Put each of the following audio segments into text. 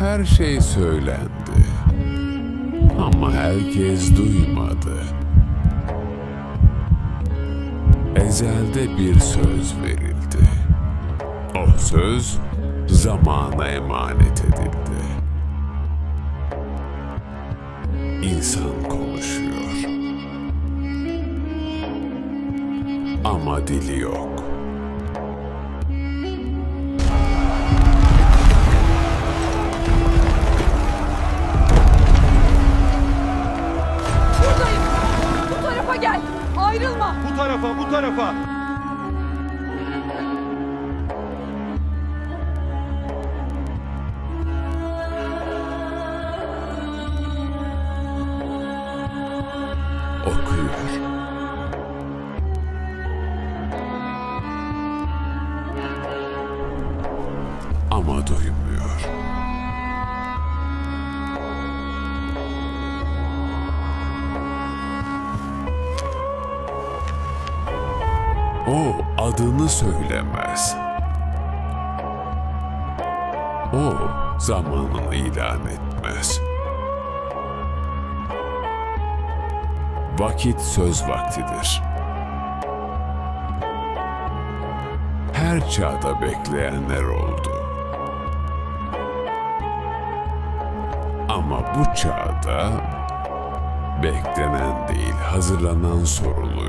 Her şey söylendi. Ama herkes duymadı. Ezelde bir söz verildi. O söz zamana emanet edildi. İnsan konuşuyor. Ama dili yok. Ayrılma. Bu tarafa, bu tarafa. Okuyor. Ama duymuyor. O adını söylemez. O zamanını ilan etmez. Vakit söz vaktidir. Her çağda bekleyenler oldu. Ama bu çağda beklenen değil, hazırlanan soruluyor.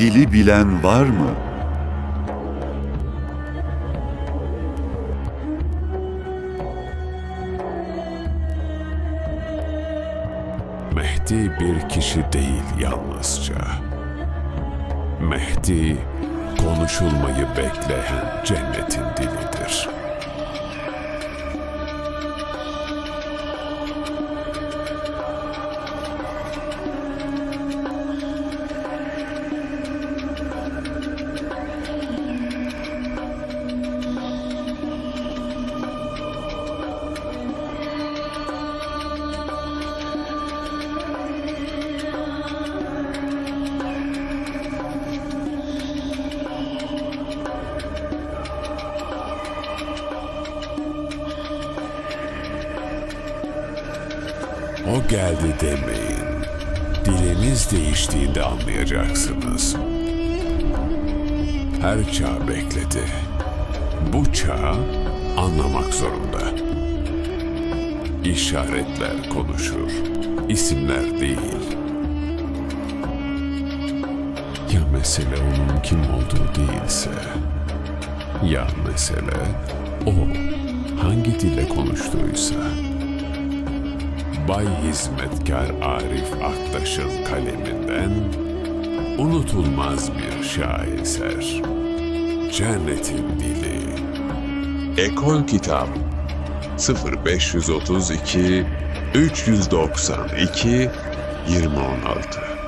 Dili bilen var mı? Mehdi bir kişi değil yalnızca. Mehdi konuşulmayı bekleyen cennetin dilidir. O geldi demeyin. Diliniz değiştiğinde anlayacaksınız. Her çağ bekledi. Bu çağ anlamak zorunda. İşaretler konuşur, isimler değil. Ya mesele onun kim olduğu değilse? Ya mesele o hangi dille konuştuysa? Bay Hizmetkar Arif Aktaş'ın kaleminden unutulmaz bir şaheser. Cennetin Dili. Ekol Kitap. 0532 392 2016